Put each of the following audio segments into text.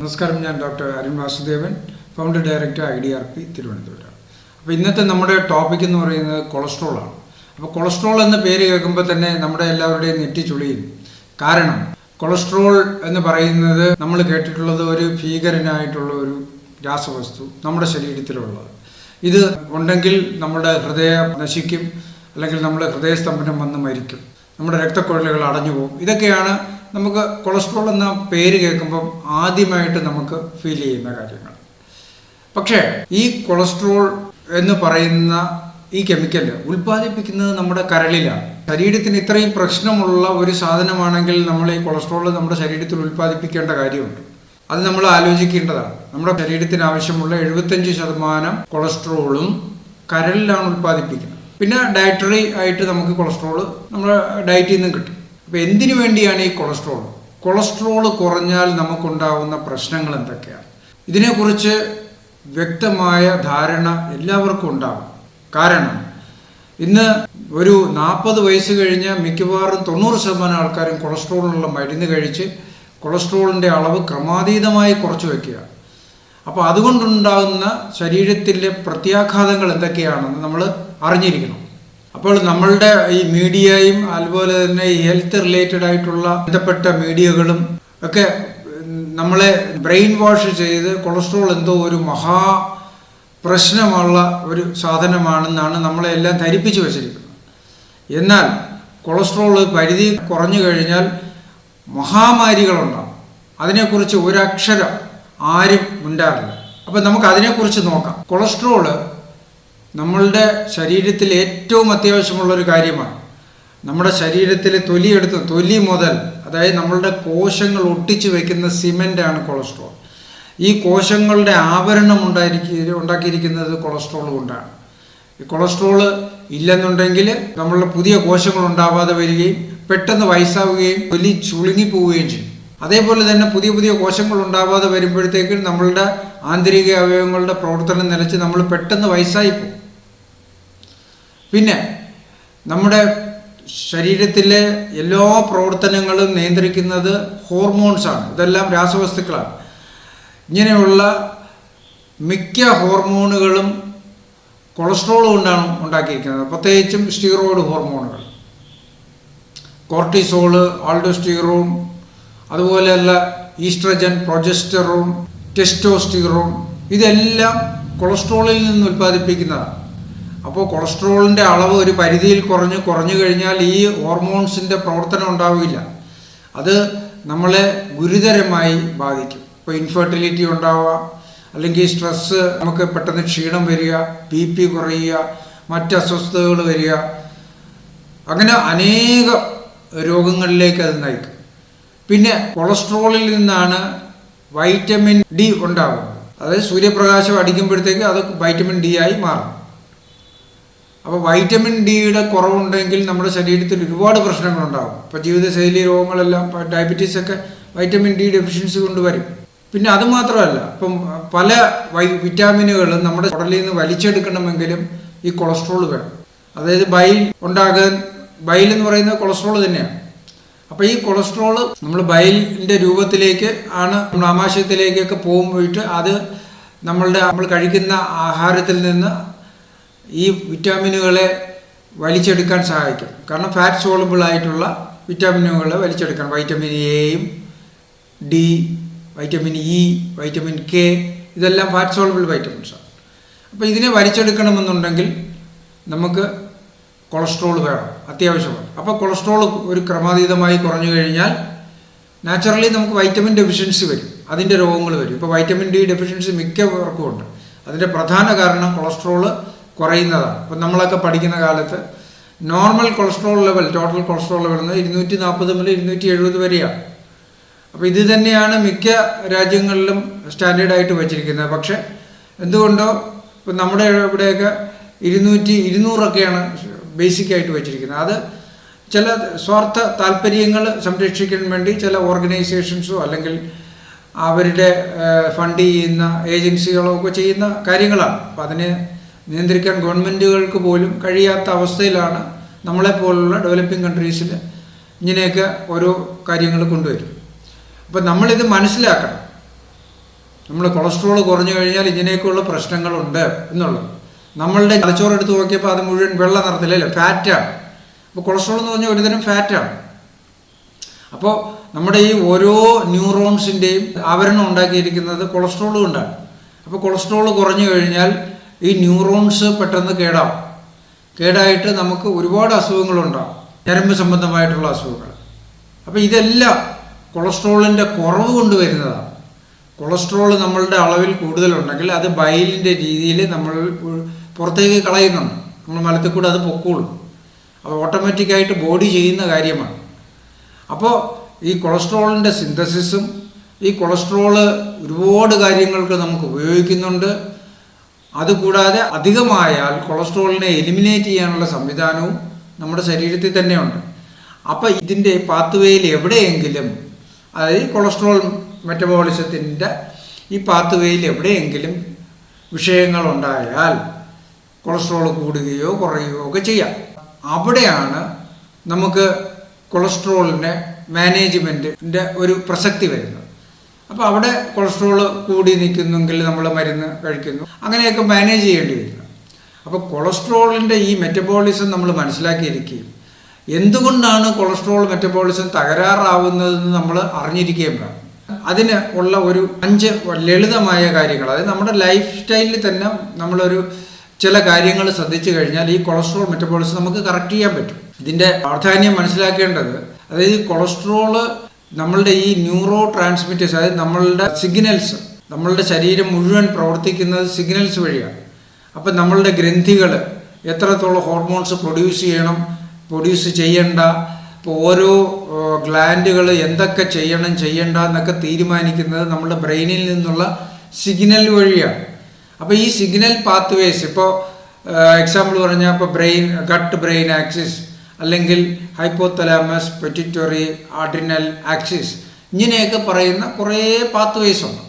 നമസ്കാരം ഞാൻ doctor Arun Vasudevan founder director I D R P Thiruvananthapuram. അപ്പോൾ ഇന്നത്തെ നമ്മുടെ ടോപ്പിക് എന്ന് പറയുന്നത് കൊളസ്ട്രോൾ ആണ്. അപ്പോൾ കൊളസ്ട്രോൾ എന്ന പേര് കേൾക്കുമ്പോൾ തന്നെ നമ്മുടെ എല്ലാവരുടെയും നെറ്റി ചുളിയും. കാരണം കൊളസ്ട്രോൾ എന്ന് പറയുന്നത് നമ്മൾ കേട്ടിട്ടുള്ളത് ഒരു ഭീകരനായിട്ടുള്ള ഒരു രാസവസ്തു നമ്മുടെ ശരീരത്തിലുള്ളത്. ഇത് ഉണ്ടെങ്കിൽ നമ്മുടെ ഹൃദയം നശിക്കും അല്ലെങ്കിൽ നമ്മുടെ ഹൃദയസ്തംഭനം വന്ന് മരിക്കും. നമ്മുടെ രക്തക്കുഴലുകൾ അടഞ്ഞു പോകും. ഇതൊക്കെയാണ് നമുക്ക് കൊളസ്ട്രോൾ എന്ന പേര് കേൾക്കുമ്പം ആദ്യമായിട്ട് നമുക്ക് ഫീൽ ചെയ്യുന്ന കാര്യങ്ങൾ. പക്ഷേ ഈ കൊളസ്ട്രോൾ എന്ന് പറയുന്ന ഈ കെമിക്കൽ ഉൽപ്പാദിപ്പിക്കുന്നത് നമ്മുടെ കരളിലാണ്. ശരീരത്തിന് ഇത്രയും പ്രശ്നമുള്ള ഒരു സാധനമാണെങ്കിൽ നമ്മൾ ഈ കൊളസ്ട്രോൾ നമ്മുടെ ശരീരത്തിൽ ഉൽപ്പാദിപ്പിക്കേണ്ട കാര്യമുണ്ട്. അത് നമ്മൾ ആലോചിക്കേണ്ടതാണ്. നമ്മുടെ ശരീരത്തിന് ആവശ്യമുള്ള എഴുപത്തഞ്ച് ശതമാനം കൊളസ്ട്രോളും കരളിലാണ് ഉൽപ്പാദിപ്പിക്കുന്നത്. പിന്നെ ഡയറ്ററി ആയിട്ട് നമുക്ക് കൊളസ്ട്രോൾ നമ്മുടെ ഡയറ്റിൽ നിന്നും കിട്ടും. അപ്പോൾ എന്തിനു വേണ്ടിയാണ് ഈ കൊളസ്ട്രോൾ കൊളസ്ട്രോൾ കുറഞ്ഞാൽ നമുക്കുണ്ടാവുന്ന പ്രശ്നങ്ങൾ എന്തൊക്കെയാണ്? ഇതിനെക്കുറിച്ച് വ്യക്തമായ ധാരണ എല്ലാവർക്കും ഉണ്ടാകും കാരണം ഇന്ന് ഒരു നാൽപ്പത് വയസ്സ് കഴിഞ്ഞ മിക്കവാറും തൊണ്ണൂറ് ശതമാനം ആൾക്കാരും കൊളസ്ട്രോളിനുള്ള മരുന്ന് കഴിച്ച് കൊളസ്ട്രോളിന്റെ അളവ് ക്രമാതീതമായി കുറച്ച് വയ്ക്കുക. അപ്പോൾ അതുകൊണ്ടുണ്ടാകുന്ന ശരീരത്തിലെ പ്രത്യാഘാതങ്ങൾ എന്തൊക്കെയാണെന്ന് നമ്മൾ അറിഞ്ഞിരിക്കണം. അപ്പോൾ നമ്മളുടെ ഈ മീഡിയയും അതുപോലെ തന്നെ ഈ ഹെൽത്ത് റിലേറ്റഡ് ആയിട്ടുള്ള ബന്ധപ്പെട്ട മീഡിയകളും ഒക്കെ നമ്മളെ ബ്രെയിൻ വാഷ് ചെയ്ത് കൊളസ്ട്രോൾ എന്തോ ഒരു മഹാ പ്രശ്നമുള്ള ഒരു സാധനമാണെന്നാണ് നമ്മളെ എല്ലാം ധരിപ്പിച്ചു വച്ചിരിക്കുന്നത്. എന്നാൽ കൊളസ്ട്രോൾ പരിധി കുറഞ്ഞു കഴിഞ്ഞാൽ മഹാമാരികളുണ്ടാവും. അതിനെക്കുറിച്ച് ഒരക്ഷരം ആരും ഉണ്ടാറില്ല അപ്പം നമുക്ക് അതിനെക്കുറിച്ച് നോക്കാം. കൊളസ്ട്രോൾ നമ്മളുടെ ശരീരത്തിൽ ഏറ്റവും അത്യാവശ്യമുള്ള ഒരു കാര്യമാണ്. നമ്മുടെ ശരീരത്തിൽ തൊലിയെടുത്ത് തൊലി മുതൽ അതായത് നമ്മളുടെ കോശങ്ങൾ ഒട്ടിച്ചു വെക്കുന്ന സിമെന്റാണ് കൊളസ്ട്രോൾ. ഈ കോശങ്ങളുടെ ആവരണം ഉണ്ടായിരിക്കുക ഉണ്ടാക്കിയിരിക്കുന്നത് കൊളസ്ട്രോൾ കൊണ്ടാണ്. ഈ കൊളസ്ട്രോൾ ഇല്ലെന്നുണ്ടെങ്കിൽ നമ്മളുടെ പുതിയ കോശങ്ങൾ ഉണ്ടാവാതെ വരികയും പെട്ടെന്ന് വയസ്സാവുകയും തൊലി ചുളുങ്ങിപ്പോവുകയും ചെയ്യും. അതേപോലെ തന്നെ പുതിയ പുതിയ കോശങ്ങൾ ഉണ്ടാവാതെ വരുമ്പോഴത്തേക്കും നമ്മളുടെ ആന്തരിക അവയവങ്ങളുടെ പ്രവർത്തനം നിലച്ച് നമ്മൾ പെട്ടെന്ന് വയസ്സായി പോകും. പിന്നെ നമ്മുടെ ശരീരത്തിലെ എല്ലാ പ്രവർത്തനങ്ങളും നിയന്ത്രിക്കുന്നത് ഹോർമോൺസാണ് ഇതെല്ലാം രാസവസ്തുക്കളാണ്. ഇങ്ങനെയുള്ള മിക്ക ഹോർമോണുകളും കൊളസ്ട്രോൾ കൊണ്ടാണ് ഉണ്ടാക്കിയിരിക്കുന്നത്. പ്രത്യേകിച്ചും സ്റ്റീറോയിഡ് ഹോർമോണുകൾ കോർട്ടിസോൾ ആൾഡോസ്റ്റീറോൺ അതുപോലെയുള്ള ഈസ്ട്രജൻ പ്രൊജസ്റ്ററോൺ ടെസ്റ്റോസ്റ്റീറോൺ ഇതെല്ലാം കൊളസ്ട്രോളിൽ നിന്ന് ഉൽപ്പാദിപ്പിക്കുന്നതാണ്. അപ്പോൾ കൊളസ്ട്രോളിന്റെ അളവ് ഒരു പരിധിയിൽ കുറഞ്ഞ് കുറഞ്ഞു കഴിഞ്ഞാൽ ഈ ഹോർമോൺസിന്റെ പ്രവർത്തനം ഉണ്ടാവില്ല. അത് നമ്മളെ ഗുരുതരമായി ബാധിക്കും. ഇപ്പോൾ ഇൻഫെർട്ടിലിറ്റി ഉണ്ടാവാം അല്ലെങ്കിൽ സ്ട്രെസ്സ് നമുക്ക് പെട്ടെന്ന് ക്ഷീണം വരിക ബി പി കുറയുക മറ്റ് അസ്വസ്ഥതകൾ വരിക. അങ്ങനെ അനേകം രോഗങ്ങളിലേക്ക് അത് നയിക്കും. പിന്നെ കൊളസ്ട്രോളിൽ നിന്നാണ് വൈറ്റമിൻ ഡി ഉണ്ടാകുന്നത് അതായത് സൂര്യപ്രകാശം അടിക്കുമ്പോഴത്തേക്ക് അത് വൈറ്റമിൻ ഡി ആയി മാറും. അപ്പോൾ വൈറ്റമിൻ ഡിയുടെ കുറവുണ്ടെങ്കിൽ നമ്മുടെ ശരീരത്തിൽ ഒരുപാട് പ്രശ്നങ്ങളുണ്ടാകും ഇപ്പോൾ ജീവിതശൈലി രോഗങ്ങളെല്ലാം ഡയബറ്റീസ് ഒക്കെ വൈറ്റമിൻ ഡി ഡെഫിഷ്യൻസി കൊണ്ട് വരും പിന്നെ അത് മാത്രമല്ല ഇപ്പം പല വൈ വിറ്റാമിനുകളും നമ്മുടെ ഉടലിൽ നിന്ന് വലിച്ചെടുക്കണമെങ്കിലും ഈ കൊളസ്ട്രോൾ വേണം. അതായത് ബൈൽ ഉണ്ടാകാൻ ബൈൽ എന്ന് പറയുന്നത് കൊളസ്ട്രോൾ തന്നെയാണ്. അപ്പോൾ ഈ കൊളസ്ട്രോൾ നമ്മൾ ബൈലിന്റെ രൂപത്തിലേക്ക് ആണ് നമ്മൾ ആമാശയത്തിലേക്കൊക്കെ പോകുമ്പോയിട്ട് അത് നമ്മളുടെ നമ്മൾ കഴിക്കുന്ന ആഹാരത്തിൽ നിന്ന് ഈ വിറ്റാമിനുകളെ വലിച്ചെടുക്കാൻ സഹായിക്കും. കാരണം ഫാറ്റ് സോളബിൾ ആയിട്ടുള്ള വിറ്റാമിനുകളെ വലിച്ചെടുക്കാൻ വൈറ്റമിൻ എയും D vitamin E vitamin K ഇതെല്ലാം ഫാറ്റ് സോളബിൾ വൈറ്റമിൻസാണ് അപ്പോൾ ഇതിനെ വലിച്ചെടുക്കണമെന്നുണ്ടെങ്കിൽ നമുക്ക് കൊളസ്ട്രോൾ വേണം അത്യാവശ്യമാണ്. അപ്പോൾ കൊളസ്ട്രോൾ ഒരു ക്രമാതീതമായി കുറഞ്ഞു കഴിഞ്ഞാൽ നാച്ചുറലി നമുക്ക് വൈറ്റമിൻ ഡെഫിഷ്യൻസി വരും അതിന്റെ രോഗങ്ങൾ വരും. ഇപ്പോൾ വൈറ്റമിൻ ഡി ഡെഫിഷ്യൻസി മിക്കവർക്കും ഉണ്ട്. അതിന്റെ പ്രധാന കാരണം കൊളസ്ട്രോൾ കുറയുന്നതാണ്. ഇപ്പം നമ്മളൊക്കെ പഠിക്കുന്ന കാലത്ത് normal cholesterol level total cholesterol level എന്ന് ഇരുന്നൂറ്റി നാൽപ്പത് മുതൽ ഇരുന്നൂറ്റി എഴുപത് വരെയാണ്. അപ്പോൾ ഇത് തന്നെയാണ് മിക്ക രാജ്യങ്ങളിലും സ്റ്റാൻഡേർഡായിട്ട് വച്ചിരിക്കുന്നത്. പക്ഷേ എന്തുകൊണ്ടോ ഇപ്പം നമ്മുടെ ഇവിടെയൊക്കെ ഇരുന്നൂറ്റി ഇരുന്നൂറൊക്കെയാണ് ബേസിക്കായിട്ട് വെച്ചിരിക്കുന്നത്. അത് ചില സ്വാർത്ഥ താല്പര്യങ്ങൾ സംരക്ഷിക്കാൻ വേണ്ടി ചില ഓർഗനൈസേഷൻസോ അല്ലെങ്കിൽ അവരുടെ ഫണ്ട് ചെയ്യുന്ന ഏജൻസികളോ ഒക്കെ ചെയ്യുന്ന കാര്യങ്ങളാണ്. അപ്പം അതിനെ നിയന്ത്രിക്കാൻ ഗവൺമെന്റുകൾക്ക് പോലും കഴിയാത്ത അവസ്ഥയിലാണ് നമ്മളെപ്പോലുള്ള ഡെവലപ്പിംഗ് കൺട്രീസിൽ ഇങ്ങനെയൊക്കെ ഓരോ കാര്യങ്ങൾ കൊണ്ടുവരും അപ്പം നമ്മളിത് മനസ്സിലാക്കണം. നമ്മൾ കൊളസ്ട്രോൾ കുറഞ്ഞു കഴിഞ്ഞാൽ ഇങ്ങനെയൊക്കെയുള്ള പ്രശ്നങ്ങളുണ്ട് എന്നുള്ളത്. നമ്മളുടെ തലച്ചോറ് എടുത്ത് നോക്കിയപ്പോൾ അത് മുഴുവൻ വെള്ള നിറത്തിലല്ലേ ഫാറ്റാണ് അപ്പോൾ കൊളസ്ട്രോൾ എന്ന് പറഞ്ഞാൽ ഒരുതരം ഫാറ്റാണ് അപ്പോൾ നമ്മുടെ ഈ ഓരോ ന്യൂറോൺസിന്റെയും ആവരണം ഉണ്ടാക്കിയിരിക്കുന്നത് കൊളസ്ട്രോൾ കൊണ്ടാണ്. അപ്പോൾ കൊളസ്ട്രോൾ കുറഞ്ഞു കഴിഞ്ഞാൽ ഈ ന്യൂറോൺസ് പെട്ടെന്ന് കേടാവും. കേടായിട്ട് നമുക്ക് ഒരുപാട് അസുഖങ്ങളുണ്ടാവും. ഞരമ്പ് സംബന്ധമായിട്ടുള്ള അസുഖങ്ങൾ. അപ്പോൾ ഇതെല്ലാം കൊളസ്ട്രോളിന്റെ കുറവ് കൊണ്ട് വരുന്നതാണ് കൊളസ്ട്രോൾ നമ്മളുടെ അളവിൽ കൂടുതലുണ്ടെങ്കിൽ അത് ബയലിന്റെ രീതിയിൽ നമ്മൾ പുറത്തേക്ക് കളയുന്നുണ്ട്. നമ്മൾ മലത്തിൽ കൂടെ അത് പൊക്കോളും. അത് ഓട്ടോമാറ്റിക്കായിട്ട് ബോഡി ചെയ്യുന്ന കാര്യമാണ്. അപ്പോൾ ഈ കൊളസ്ട്രോളിന്റെ സിന്തസിസും ഈ കൊളസ്ട്രോൾ ഒരുപാട് കാര്യങ്ങൾക്ക് നമുക്ക് ഉപയോഗിക്കുന്നുണ്ട്. അതുകൂടാതെ അധികമായാൽ കൊളസ്ട്രോളിനെ എലിമിനേറ്റ് ചെയ്യാനുള്ള സംവിധാനവും നമ്മുടെ ശരീരത്തിൽ തന്നെയുണ്ട്. അപ്പോൾ ഇതിന്റെ പാത്വേയിൽ എവിടെയെങ്കിലും അതായത് കൊളസ്ട്രോൾ മെറ്റബോളിസത്തിന്റെ ഈ പാത്വേയിൽ എവിടെയെങ്കിലും വിഷയങ്ങൾ ഉണ്ടായാൽ കൊളസ്ട്രോൾ കൂടുകയോ കുറയുകയോ ഒക്കെ ചെയ്യാം. അവിടെയാണ് നമുക്ക് കൊളസ്ട്രോളിന്റെ മാനേജ്മെന്റിന്റെ ഒരു പ്രസക്തി വരുന്നത്. അപ്പോൾ അവിടെ കൊളസ്ട്രോൾ കൂടി നിൽക്കുന്നെങ്കിൽ നമ്മൾ മരുന്ന് കഴിക്കുന്നു. അങ്ങനെയൊക്കെ മാനേജ് ചെയ്യേണ്ടി വരുന്നു അപ്പോൾ കൊളസ്ട്രോളിന്റെ ഈ മെറ്റബോളിസം നമ്മൾ മനസ്സിലാക്കിയിരിക്കുകയും എന്തുകൊണ്ടാണ് കൊളസ്ട്രോൾ മെറ്റബോളിസം തകരാറാവുന്നതെന്ന് നമ്മൾ അറിഞ്ഞിരിക്കുകയും വേണം. അതിന് ഉള്ള ഒരു അഞ്ച് ലളിതമായ കാര്യങ്ങൾ. അതായത് നമ്മുടെ ലൈഫ് സ്റ്റൈലിൽ തന്നെ നമ്മളൊരു ചില കാര്യങ്ങൾ ശ്രദ്ധിച്ചു കഴിഞ്ഞാൽ ഈ കൊളസ്ട്രോൾ മെറ്റബോളിസം നമുക്ക് കറക്റ്റ് ചെയ്യാൻ പറ്റും. ഇതിന്റെ പ്രാധാന്യം മനസ്സിലാക്കേണ്ടത് അതായത് കൊളസ്ട്രോൾ നമ്മളുടെ ഈ ന്യൂറോ ട്രാൻസ്മിറ്റേഴ്സ് അതായത് നമ്മളുടെ സിഗ്നൽസ് നമ്മളുടെ ശരീരം മുഴുവൻ പ്രവർത്തിക്കുന്നത് സിഗ്നൽസ് വഴിയാണ്. അപ്പം നമ്മളുടെ ഗ്രന്ഥികൾ എത്രത്തോളം ഹോർമോൺസ് പ്രൊഡ്യൂസ് ചെയ്യണം പ്രൊഡ്യൂസ് ചെയ്യേണ്ട ഇപ്പോൾ ഓരോ ഗ്ലാൻഡുകൾ എന്തൊക്കെ ചെയ്യണം ചെയ്യണ്ട എന്നൊക്കെ തീരുമാനിക്കുന്നത് നമ്മുടെ ബ്രെയിനിൽ നിന്നുള്ള സിഗ്നൽ വഴിയാണ്. അപ്പോൾ ഈ സിഗ്നൽ പാത്വേസ് ഇപ്പോൾ എക്സാമ്പിൾ പറഞ്ഞാൽ ഇപ്പോൾ ബ്രെയിൻ ഗട്ട് ബ്രെയിൻ ആക്സിസ് അല്ലെങ്കിൽ ഹൈപ്പോത്തലാമസ് പെറ്റിറ്ററി ആഡ്രിനൽ ആക്സിസ് ഇങ്ങനെയൊക്കെ പറയുന്ന കുറേ പാത്വേസ് ഉണ്ട്.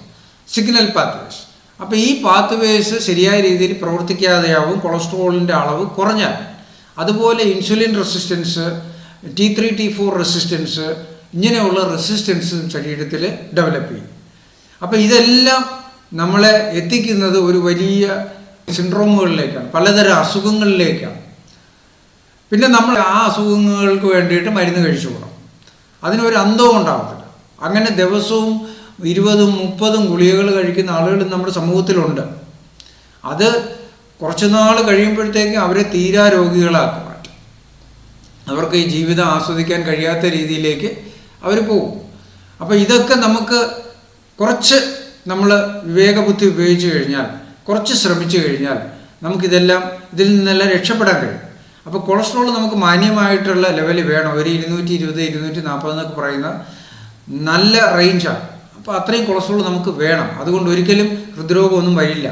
സിഗ്നൽ പാത്വേസ് അപ്പോൾ ഈ പാത്വേസ് ശരിയായ രീതിയിൽ പ്രവർത്തിക്കാതെയാവും കൊളസ്ട്രോളിന്റെ അളവ് കുറഞ്ഞാൽ. അതുപോലെ insulin resistance T three T four resistance ഇങ്ങനെയുള്ള റെസിസ്റ്റൻസും ശരീരത്തിൽ ഡെവലപ്പ് ചെയ്യും. അപ്പോൾ ഇതെല്ലാം നമ്മളെ എത്തിക്കുന്നത് ഒരു വലിയ സിൻഡ്രോമുകളിലേക്കാണ് പലതരം അസുഖങ്ങളിലേക്കാണ്. പിന്നെ നമ്മൾ ആ അസുഖങ്ങൾക്ക് വേണ്ടിയിട്ട് മരുന്ന് കഴിച്ചു പോകണം അതിനൊരു അന്തവും ഉണ്ടാകത്തില്ല അങ്ങനെ ദിവസവും ഇരുപതും മുപ്പതും ഗുളികകൾ കഴിക്കുന്ന ആളുകൾ നമ്മുടെ സമൂഹത്തിലുണ്ട്. അത് കുറച്ച് നാൾ കഴിയുമ്പോഴത്തേക്കും അവരെ തീരാ രോഗികളാക്കി. മാറ്റും അവർക്ക് ഈ ജീവിതം ആസ്വദിക്കാൻ കഴിയാത്ത രീതിയിലേക്ക് അവർ പോകും. അപ്പോൾ ഇതൊക്കെ നമുക്ക് കുറച്ച് നമ്മൾ വിവേകബുദ്ധി ഉപയോഗിച്ച് കഴിഞ്ഞാൽ കുറച്ച് ശ്രമിച്ചു കഴിഞ്ഞാൽ നമുക്കിതെല്ലാം ഇതിൽ നിന്നെല്ലാം രക്ഷപ്പെടാൻ കഴിയും. അപ്പോൾ കൊളസ്ട്രോൾ നമുക്ക് മാന്യമായിട്ടുള്ള ലെവലിൽ വേണം. ഒരു ഇരുന്നൂറ്റി ഇരുപത് ഇരുന്നൂറ്റി നാൽപ്പത് എന്നൊക്കെ പറയുന്ന നല്ല റേഞ്ചാണ് അപ്പോൾ അത്രയും കൊളസ്ട്രോൾ നമുക്ക് വേണം. അതുകൊണ്ട് ഒരിക്കലും ഹൃദ്രോഗമൊന്നും വരില്ല.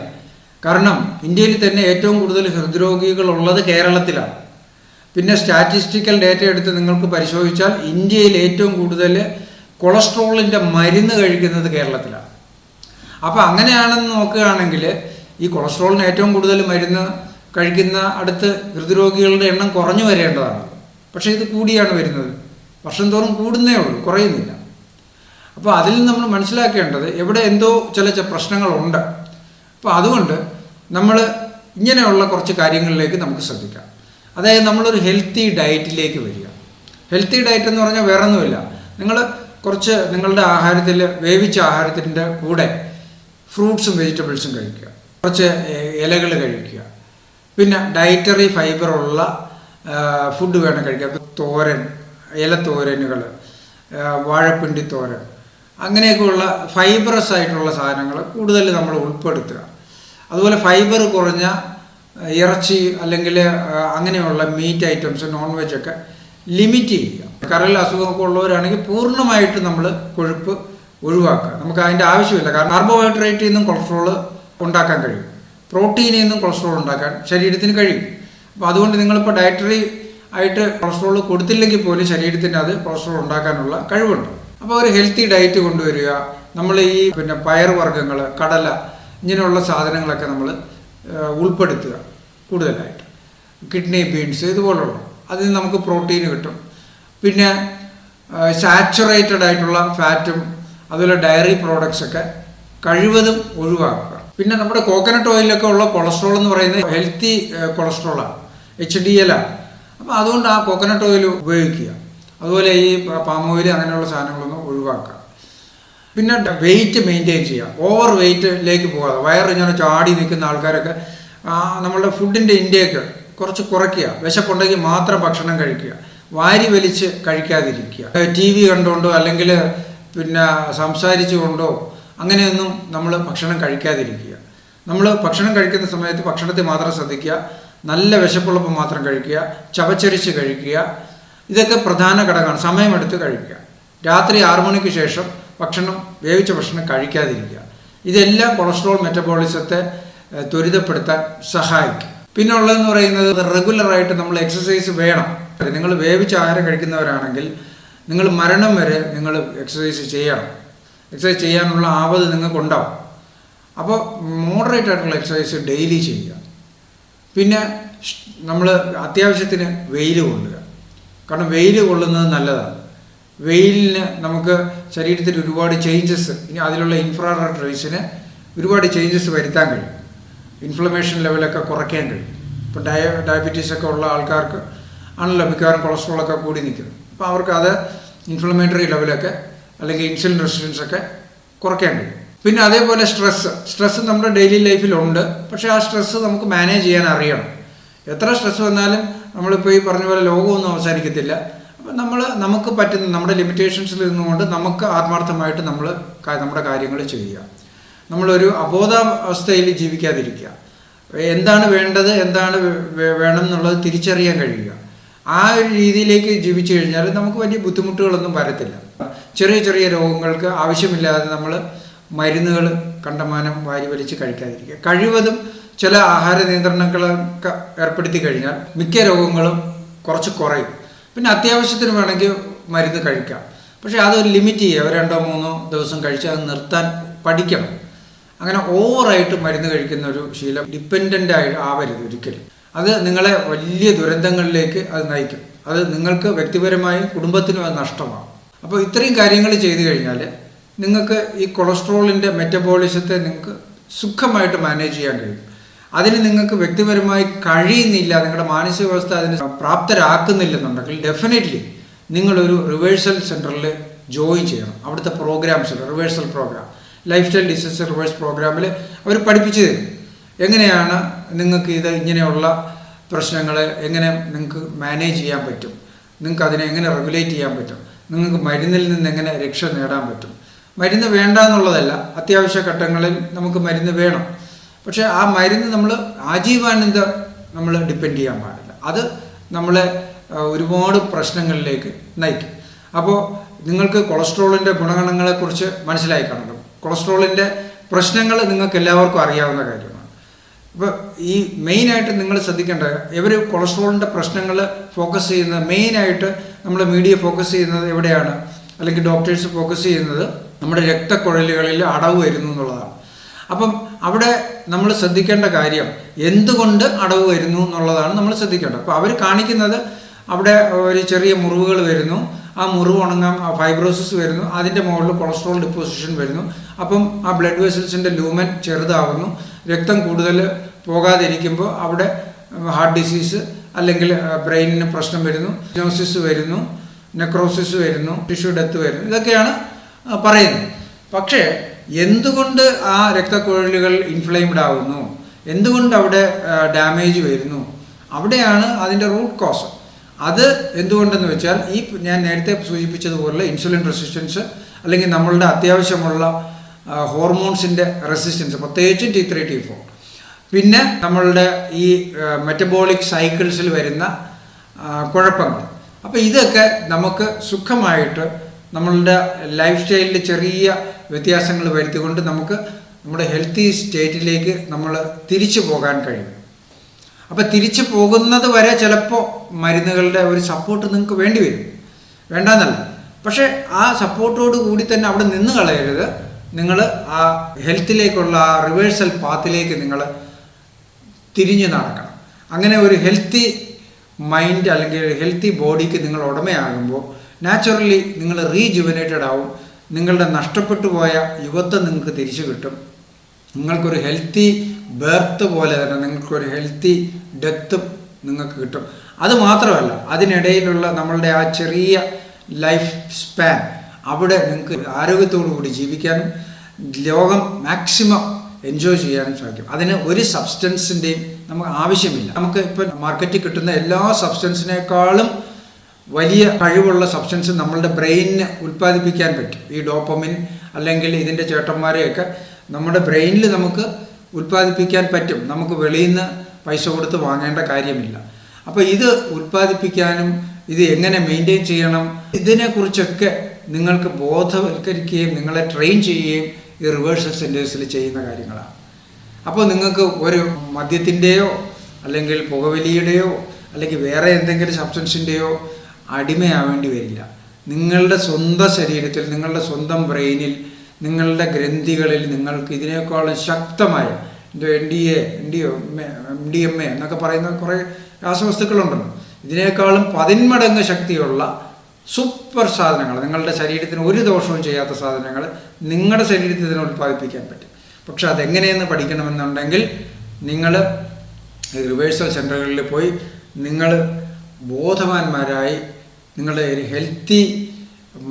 കാരണം ഇന്ത്യയിൽ തന്നെ ഏറ്റവും കൂടുതൽ ഹൃദ്രോഗികളുള്ളത് കേരളത്തിലാണ്. പിന്നെ സ്റ്റാറ്റിസ്റ്റിക്കൽ ഡേറ്റ എടുത്ത് നിങ്ങൾക്ക് പരിശോധിച്ചാൽ ഇന്ത്യയിൽ ഏറ്റവും കൂടുതൽ കൊളസ്ട്രോളിന്റെ മരുന്ന് കഴിക്കുന്നത് കേരളത്തിലാണ്. അപ്പോൾ അങ്ങനെയാണെന്ന് നോക്കുകയാണെങ്കിൽ ഈ കൊളസ്ട്രോളിന് ഏറ്റവും കൂടുതൽ മരുന്ന് കഴിക്കുന്ന അടുത്ത് ഹൃദ്രോഗികളുടെ എണ്ണം കുറഞ്ഞു വരേണ്ടതാണ്. പക്ഷേ ഇത് കൂടിയാണ് വരുന്നത്. വർഷം തോറും കൂടുന്നേ ഉള്ളൂ കുറയുന്നില്ല. അപ്പോൾ അതിൽ നമ്മൾ മനസ്സിലാക്കേണ്ടത് എവിടെ എന്തോ ചില ചില പ്രശ്നങ്ങളുണ്ട്. അപ്പോൾ അതുകൊണ്ട് നമ്മൾ ഇങ്ങനെയുള്ള കുറച്ച് കാര്യങ്ങളിലേക്ക് നമുക്ക് ശ്രദ്ധിക്കാം. അതായത് നമ്മളൊരു ഹെൽത്തി ഡയറ്റിലേക്ക് വരിക. ഹെൽത്തി ഡയറ്റ് എന്ന് പറഞ്ഞാൽ വേറെ ഒന്നുമില്ല നിങ്ങൾ കുറച്ച് നിങ്ങളുടെ ആഹാരത്തിൽ വേവിച്ച ആഹാരത്തിന്റെ കൂടെ ഫ്രൂട്ട്സും വെജിറ്റബിൾസും കഴിക്കുക. കുറച്ച് ഇലകൾ കഴിക്കുക. പിന്നെ ഡയറ്ററി ഫൈബർ ഉള്ള ഫുഡ് വേണം കഴിക്കാം തോരൻ ഇലത്തോരനുകൾ വാഴപ്പിണ്ടി തോരൻ അങ്ങനെയൊക്കെയുള്ള ഫൈബറസ് ആയിട്ടുള്ള സാധനങ്ങൾ കൂടുതൽ നമ്മൾ ഉൾപ്പെടുത്തുക. അതുപോലെ ഫൈബർ കുറഞ്ഞ ഇറച്ചി അല്ലെങ്കിൽ അങ്ങനെയുള്ള മീറ്റ് ഐറ്റംസ് നോൺ വെജ് ഒക്കെ ലിമിറ്റ് ചെയ്യുക. കരൾ അസുഖമൊക്കെ ഉള്ളവരാണെങ്കിൽ പൂർണമായിട്ട് നമ്മൾ കൊഴുപ്പ് ഒഴിവാക്കുക. നമുക്ക് അതിന്റെ ആവശ്യമില്ല. കാരണം കാർബോഹൈഡ്രേറ്റിൽ നിന്നും കൊളസ്ട്രോൾ ഉണ്ടാക്കാൻ കഴിയും. പ്രോട്ടീനിൽ നിന്നും കൊളസ്ട്രോൾ ഉണ്ടാക്കാൻ ശരീരത്തിന് കഴിയും. അപ്പോൾ അതുകൊണ്ട് നിങ്ങളിപ്പോൾ ഡയറ്ററി ആയിട്ട് കൊളസ്ട്രോൾ കൊടുത്തില്ലെങ്കിൽ പോലും ശരീരത്തിന് അത് കൊളസ്ട്രോൾ ഉണ്ടാക്കാനുള്ള കഴിവുണ്ട്. അപ്പോൾ ഒരു ഹെൽത്തി ഡയറ്റ് കൊണ്ടുവരിക നമ്മൾ ഈ പിന്നെ പയർ വർഗങ്ങൾ കടല ഇങ്ങനെയുള്ള സാധനങ്ങളൊക്കെ നമ്മൾ ഉൾപ്പെടുത്തുക കൂടുതലായിട്ട്. കിഡ്നി ബീൻസ് ഇതുപോലുള്ള അതിൽ നിന്ന് നമുക്ക് പ്രോട്ടീൻ കിട്ടും. പിന്നെ സാച്ചുറേറ്റഡ് ആയിട്ടുള്ള ഫാറ്റും അതുപോലെ ഡയറി പ്രോഡക്ട്സ് ഒക്കെ കഴിവതും ഒഴിവാക്കുക. പിന്നെ നമ്മുടെ കോക്കനട്ട് ഓയിലൊക്കെ ഉള്ള കൊളസ്ട്രോൾ എന്ന് പറയുന്നത് ഹെൽത്തി കൊളസ്ട്രോളാണ് എച്ച് ഡി എൽ ആണ് അപ്പോൾ അതുകൊണ്ട് ആ കോക്കനട്ട് ഓയിൽ ഉപയോഗിക്കുക. അതുപോലെ ഈ പാം ഓയിൽ അങ്ങനെയുള്ള സാധനങ്ങളൊന്നും ഒഴിവാക്കുക. പിന്നെ വെയിറ്റ് മെയിന്റെയിൻ ചെയ്യുക. ഓവർ വെയിറ്റിലേക്ക് പോകാതെ. വയറിങ്ങനെ ചാടി നിൽക്കുന്ന ആൾക്കാരൊക്കെ നമ്മളുടെ ഫുഡിന്റെ ഇൻടേക്ക് കുറച്ച് കുറയ്ക്കുക. വിശപ്പുണ്ടെങ്കിൽ മാത്രം ഭക്ഷണം കഴിക്കുക. വാരി വലിച്ച് കഴിക്കാതിരിക്കുക. ടി വി കണ്ടുകൊണ്ടോ അല്ലെങ്കിൽ പിന്നെ സംസാരിച്ചുകൊണ്ടോ അങ്ങനെയൊന്നും നമ്മൾ ഭക്ഷണം കഴിക്കാതിരിക്കുക. നമ്മൾ ഭക്ഷണം കഴിക്കുന്ന സമയത്ത് ഭക്ഷണത്തെ മാത്രം ശ്രദ്ധിക്കുക. നല്ല വിശപ്പുള്ളപ്പോൾ മാത്രം കഴിക്കുക. ചവച്ചരിച്ച് കഴിക്കുക. ഇതൊക്കെ പ്രധാന ഘടകമാണ്. സമയമെടുത്ത് കഴിക്കുക. രാത്രി ആറു മണിക്ക് ശേഷം ഭക്ഷണം വേവിച്ച ഭക്ഷണം കഴിക്കാതിരിക്കുക. ഇതെല്ലാം കൊളസ്ട്രോൾ മെറ്റബോളിസത്തെ ത്വരിതപ്പെടുത്താൻ സഹായിക്കും. പിന്നെ ഉള്ളതെന്ന് പറയുന്നത് റെഗുലറായിട്ട് നമ്മൾ എക്സസൈസ് വേണം. നിങ്ങൾ വേവിച്ച ആഹാരം കഴിക്കുന്നവരാണെങ്കിൽ നിങ്ങൾ മരണം വരെ നിങ്ങൾ എക്സസൈസ് ചെയ്യണം. എക്സസൈസ് ചെയ്യാനുള്ള ആവത് നിങ്ങൾക്കുണ്ടാവും. അപ്പോൾ മോഡറേറ്റ് ആയിട്ടുള്ള എക്സസൈസ് ഡെയിലി ചെയ്യുക. പിന്നെ നമ്മൾ അത്യാവശ്യത്തിന് വെയിൽ കൊള്ളുക. കാരണം വെയിൽ കൊള്ളുന്നത് നല്ലതാണ്. വെയിലിന് നമുക്ക് ശരീരത്തിൽ ഒരുപാട് ചേഞ്ചസ് ഇനി അതിലുള്ള ഇൻഫ്രാറെഡ് റേസിന് ഒരുപാട് ചേഞ്ചസ് വരുത്താൻ കഴിയും. ഇൻഫ്ലമേഷൻ ലെവലൊക്കെ കുറയ്ക്കാൻ കഴിയും. ഇപ്പോൾ ഡയ ഡയബറ്റീസ് ഒക്കെ ഉള്ള ആൾക്കാർക്ക് ആണല്ലോ മിക്കവാറും കൊളസ്ട്രോളൊക്കെ കൂടി നിൽക്കുന്നത്. അപ്പോൾ അവർക്ക് അത് ഇൻഫ്ലമേറ്ററി ലെവലൊക്കെ അല്ലെങ്കിൽ ഇൻസുലിൻ റെസിസ്റ്റൻസ് ഒക്കെ കുറയ്ക്കാൻ കഴിയും. പിന്നെ അതേപോലെ സ്ട്രെസ്സ് സ്ട്രെസ്സ് നമ്മുടെ ഡെയിലി ലൈഫിലുണ്ട് പക്ഷേ ആ സ്ട്രെസ്സ് നമുക്ക് മാനേജ് ചെയ്യാൻ അറിയണം. എത്ര സ്ട്രെസ് വന്നാലും നമ്മളിപ്പോൾ ഈ പറഞ്ഞ പോലെ ലോകമൊന്നും അവസാനിക്കത്തില്ല. അപ്പം നമ്മൾ നമുക്ക് പറ്റുന്ന നമ്മുടെ ലിമിറ്റേഷൻസിൽ നിന്നുകൊണ്ട് നമുക്ക് ആത്മാർത്ഥമായിട്ട് നമ്മൾ നമ്മുടെ കാര്യങ്ങൾ ചെയ്യുക. നമ്മളൊരു അബോധാവസ്ഥയിൽ ജീവിക്കാതിരിക്കുക. എന്താണ് വേണ്ടത് എന്താണ് വേണം എന്നുള്ളത് തിരിച്ചറിയാൻ കഴിയുക. ആ ഒരു രീതിയിലേക്ക് ജീവിച്ചു കഴിഞ്ഞാൽ നമുക്ക് വലിയ ബുദ്ധിമുട്ടുകളൊന്നും വരത്തില്ല. ചെറിയ ചെറിയ രോഗങ്ങൾക്ക് ആവശ്യമില്ലാതെ നമ്മൾ മരുന്നുകൾ കണ്ടമാനം വാരി വലിച്ച് കഴിക്കാതിരിക്കുക. കഴിവതും ചില ആഹാര നിയന്ത്രണങ്ങളൊക്കെ ഏർപ്പെടുത്തി കഴിഞ്ഞാൽ മിക്ക രോഗങ്ങളും കുറച്ച് കുറയും. പിന്നെ അത്യാവശ്യത്തിന് വേണമെങ്കിൽ മരുന്ന് കഴിക്കാം. പക്ഷേ അത് ലിമിറ്റ് ചെയ്യുക. രണ്ടോ മൂന്നോ ദിവസം കഴിച്ച് അത് നിർത്താൻ പഠിക്കണം. അങ്ങനെ ഓവറായിട്ട് മരുന്ന് കഴിക്കുന്ന ഒരു ശീലം ഡിപ്പെൻഡന്റ് ആയി ആവരുത് ഒരിക്കലും. അത് നിങ്ങളെ വലിയ ദുരന്തങ്ങളിലേക്ക് അത് നയിക്കും. അത് നിങ്ങൾക്ക് വ്യക്തിപരമായും കുടുംബത്തിനും അത് നഷ്ടമാകും അപ്പോൾ ഇത്രയും കാര്യങ്ങൾ ചെയ്തു കഴിഞ്ഞാൽ നിങ്ങൾക്ക് ഈ കൊളസ്ട്രോളിന്റെ മെറ്റബോളിസത്തെ നിങ്ങൾക്ക് സുഖമായിട്ട് മാനേജ് ചെയ്യാൻ കഴിയും. അതിന് നിങ്ങൾക്ക് വ്യക്തിപരമായി കഴിയുന്നില്ല നിങ്ങളുടെ മാനസികാവസ്ഥ അതിന് പ്രാപ്തരാക്കുന്നില്ലെന്നുണ്ടെങ്കിൽ ഡെഫിനറ്റ്ലി നിങ്ങളൊരു റിവേഴ്സൽ സെന്ററിൽ ജോയിൻ ചെയ്യണം. അവിടുത്തെ programmes reversal programme lifestyle disease reverse പ്രോഗ്രാമിൽ അവർ പഠിപ്പിച്ചു തരും. എങ്ങനെയാണ് നിങ്ങൾക്ക് ഇത് ഇങ്ങനെയുള്ള പ്രശ്നങ്ങൾ എങ്ങനെ നിങ്ങൾക്ക് മാനേജ് ചെയ്യാൻ പറ്റും? നിങ്ങൾക്ക് അതിനെ എങ്ങനെ റെഗുലേറ്റ് ചെയ്യാൻ പറ്റും? നിങ്ങൾക്ക് മരുന്നിൽ നിന്ന് എങ്ങനെ രക്ഷ നേടാൻ പറ്റും? മരുന്ന് വേണ്ട എന്നുള്ളതല്ല അത്യാവശ്യ ഘട്ടങ്ങളിൽ നമുക്ക് മരുന്ന് വേണം. പക്ഷേ ആ മരുന്ന് നമ്മൾ ആജീവാനന്ദ നമ്മൾ ഡിപ്പെൻഡ് ചെയ്യാൻ പാടില്ല. അത് നമ്മളെ ഒരുപാട് പ്രശ്നങ്ങളിലേക്ക് നയിക്കും. അപ്പോൾ നിങ്ങൾക്ക് കൊളസ്ട്രോളിന്റെ ഗുണഗണങ്ങളെക്കുറിച്ച് മനസ്സിലായി കാണണം കൊളസ്ട്രോളിന്റെ പ്രശ്നങ്ങൾ നിങ്ങൾക്ക് എല്ലാവർക്കും അറിയാവുന്ന കാര്യമാണ്. ഇപ്പോൾ ഈ മെയിനായിട്ട് നിങ്ങൾ ശ്രദ്ധിക്കേണ്ട ഇവർ കൊളസ്ട്രോളിന്റെ പ്രശ്നങ്ങൾ ഫോക്കസ് ചെയ്യുന്നത് മെയിനായിട്ട് നമ്മൾ മീഡിയ ഫോക്കസ് ചെയ്യുന്നത് എവിടെയാണ്? അല്ലെങ്കിൽ ഡോക്ടേഴ്സ് ഫോക്കസ് ചെയ്യുന്നത് നമ്മുടെ രക്തക്കുഴലുകളിൽ അടവ് വരുന്നു എന്നുള്ളതാണ്. അപ്പം അവിടെ നമ്മൾ ശ്രദ്ധിക്കേണ്ട കാര്യം എന്തുകൊണ്ട് അടവ് വരുന്നു എന്നുള്ളതാണ് നമ്മൾ ശ്രദ്ധിക്കേണ്ടത്. അപ്പോൾ അവർ കാണിക്കുന്നത് അവിടെ ഒരു ചെറിയ മുറിവുകൾ വരുന്നു ആ മുറിവ് ഉണങ്ങാൻ ഫൈബ്രോസിസ് വരുന്നു അതിന്റെ മുകളിൽ കൊളസ്ട്രോൾ ഡിപ്പോസിഷൻ വരുന്നു. അപ്പം ആ ബ്ലഡ് വെസൽസിന്റെ ലൂമൻ ചെറുതാവുന്നു. രക്തം കൂടുതൽ പോകാതിരിക്കുമ്പോൾ അവിടെ ഹാർട്ട് ഡിസീസ് അല്ലെങ്കിൽ ബ്രെയിനിന് പ്രശ്നം വരുന്നു. നോസിസ് വരുന്നു നെക്രോസിസ് വരുന്നു ടിഷ്യൂ ഡെത്ത് വരുന്നു. ഇതൊക്കെയാണ് പറയുന്നത്. പക്ഷേ എന്തുകൊണ്ട് ആ രക്തക്കുഴലുകൾ ഇൻഫ്ലെയിംഡ് ആവുന്നു? എന്തുകൊണ്ട് അവിടെ ഡാമേജ് വരുന്നു? അവിടെയാണ് അതിന്റെ റൂട്ട് കോസ് അത് എന്തുകൊണ്ടെന്ന് വെച്ചാൽ ഈ ഞാൻ നേരത്തെ സൂചിപ്പിച്ചതുപോലെ ഇൻസുലിൻ റെസിസ്റ്റൻസ് അല്ലെങ്കിൽ നമ്മളുടെ അത്യാവശ്യമുള്ള ഹോർമോൺസിന്റെ റെസിസ്റ്റൻസ് പ്രത്യേകിച്ചും ടി ത്രീ ടി ഫോർ. പിന്നെ നമ്മളുടെ ഈ മെറ്റബോളിക് സൈക്കിൾസിൽ വരുന്ന കുഴപ്പങ്ങൾ. അപ്പോൾ ഇതൊക്കെ നമുക്ക് സുഖമായിട്ട് നമ്മളുടെ ലൈഫ് സ്റ്റൈലിൽ ചെറിയ വ്യത്യാസങ്ങൾ വരുത്തിക്കൊണ്ട് നമുക്ക് നമ്മുടെ ഹെൽത്തി സ്റ്റേറ്റിലേക്ക് നമ്മൾ തിരിച്ചു പോകാൻ കഴിയും. അപ്പോൾ തിരിച്ചു പോകുന്നത് വരെ ചിലപ്പോൾ മരുന്നുകളുടെ ഒരു സപ്പോർട്ട് നിങ്ങൾക്ക് വേണ്ടി വരും. വേണ്ടെന്നല്ല. പക്ഷേ ആ സപ്പോർട്ടോട് കൂടി തന്നെ അവിടെ നിന്ന് കളയരുത്. നിങ്ങൾ ആ ഹെൽത്തിലേക്കുള്ള ആ റിവേഴ്സൽ പാത്തിലേക്ക് നിങ്ങൾ തിരിഞ്ഞു നടക്കണം. അങ്ങനെ ഒരു ഹെൽത്തി മൈൻഡ് അല്ലെങ്കിൽ ഹെൽത്തി ബോഡിക്ക് നിങ്ങൾ ഉടമയാകുമ്പോൾ നാച്ചുറലി നിങ്ങൾ റീജുവനേറ്റഡ് ആവും. നിങ്ങളുടെ നഷ്ടപ്പെട്ടു പോയ യുവത്വം നിങ്ങൾക്ക് തിരിച്ചു കിട്ടും. നിങ്ങൾക്കൊരു ഹെൽത്തി ബർത്ത് പോലെ തന്നെ നിങ്ങൾക്കൊരു ഹെൽത്തി ഡെത്തും നിങ്ങൾക്ക് കിട്ടും. അത് മാത്രമല്ല അതിനിടയിലുള്ള നമ്മളുടെ ആ ചെറിയ ലൈഫ് സ്പാൻ അവിടെ നിങ്ങൾക്ക് ആരോഗ്യത്തോടു കൂടി ജീവിക്കാനും ലോകം മാക്സിമം എൻജോയ് ചെയ്യാനും സാധിക്കും. അതിന് ഒരു സബ്സ്റ്റൻസിന്റെയും നമുക്ക് ആവശ്യമില്ല. നമുക്ക് ഇപ്പം മാർക്കറ്റിൽ കിട്ടുന്ന എല്ലാ സബ്സ്റ്റൻസിനേക്കാളും വലിയ കഴിവുള്ള സബ്സ്റ്റൻസ് നമ്മളുടെ ബ്രെയിനിന് ഉൽപ്പാദിപ്പിക്കാൻ പറ്റും. ഈ ഡോപ്പമിൻ അല്ലെങ്കിൽ ഇതിന്റെ ചേട്ടന്മാരെയൊക്കെ നമ്മുടെ ബ്രെയിനിൽ നമുക്ക് ഉൽപ്പാദിപ്പിക്കാൻ പറ്റും. നമുക്ക് വെളിയിൽ നിന്ന് പൈസ കൊടുത്ത് വാങ്ങേണ്ട കാര്യമില്ല. അപ്പോൾ ഇത് ഉൽപ്പാദിപ്പിക്കാനും ഇത് എങ്ങനെ മെയിന്റെയിൻ ചെയ്യണം ഇതിനെക്കുറിച്ചൊക്കെ നിങ്ങൾക്ക് ബോധവൽക്കരിക്കുകയും നിങ്ങളെ ട്രെയിൻ ചെയ്യുകയും ഈ റിവേഴ്സൽ സെന്റേഴ്സിൽ ചെയ്യുന്ന കാര്യങ്ങളാണ്. അപ്പോൾ നിങ്ങൾക്ക് ഒരു മദ്യത്തിന്റെയോ അല്ലെങ്കിൽ പുകവലിയുടെയോ അല്ലെങ്കിൽ വേറെ എന്തെങ്കിലും സബ്സ്റ്റൻസിന്റെയോ അടിമയാവേണ്ടി വരില്ല. നിങ്ങളുടെ സ്വന്തം ശരീരത്തിൽ നിങ്ങളുടെ സ്വന്തം ബ്രെയിനിൽ നിങ്ങളുടെ ഗ്രന്ഥികളിൽ നിങ്ങൾക്ക് ഇതിനേക്കാളും ശക്തമായ എന്തോ N D A N D M D M A എന്നൊക്കെ പറയുന്ന കുറേ രാസവസ്തുക്കളുണ്ടല്ലോ. ഇതിനേക്കാളും പതിന്മടങ്ങ് ശക്തിയുള്ള സൂപ്പർ സാധനങ്ങൾ നിങ്ങളുടെ ശരീരത്തിന് ഒരു ദോഷവും ചെയ്യാത്ത സാധനങ്ങൾ നിങ്ങളുടെ ശരീരത്തിൽ ഇതിനെ ഉൽപ്പാദിപ്പിക്കാൻ പറ്റും. പക്ഷെ അതെങ്ങനെയെന്ന് പഠിക്കണമെന്നുണ്ടെങ്കിൽ നിങ്ങൾ റിവേഴ്സൽ സെന്ററുകളിൽ പോയി നിങ്ങൾ ബോധവാന്മാരായി നിങ്ങളുടെ ഒരു ഹെൽത്തി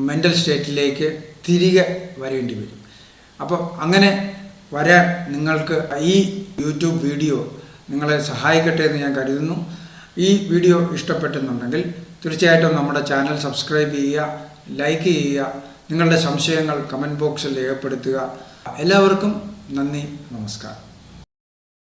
മെന്റൽ സ്റ്റേറ്റിലേക്ക് തിരികെ വരേണ്ടി വരും. അപ്പോൾ അങ്ങനെ വരാൻ നിങ്ങൾക്ക് ഈ യൂട്യൂബ് വീഡിയോ നിങ്ങളെ സഹായിക്കട്ടെ എന്ന് ഞാൻ കരുതുന്നു. ഈ വീഡിയോ ഇഷ്ടപ്പെട്ടെന്നുണ്ടെങ്കിൽ തീർച്ചയായിട്ടും നമ്മുടെ ചാനൽ സബ്സ്ക്രൈബ് ചെയ്യുക ലൈക്ക് ചെയ്യുക നിങ്ങളുടെ സംശയങ്ങൾ കമന്റ് ബോക്സിൽ രേഖപ്പെടുത്തുക. എല്ലാവർക്കും നന്ദി നമസ്കാരം.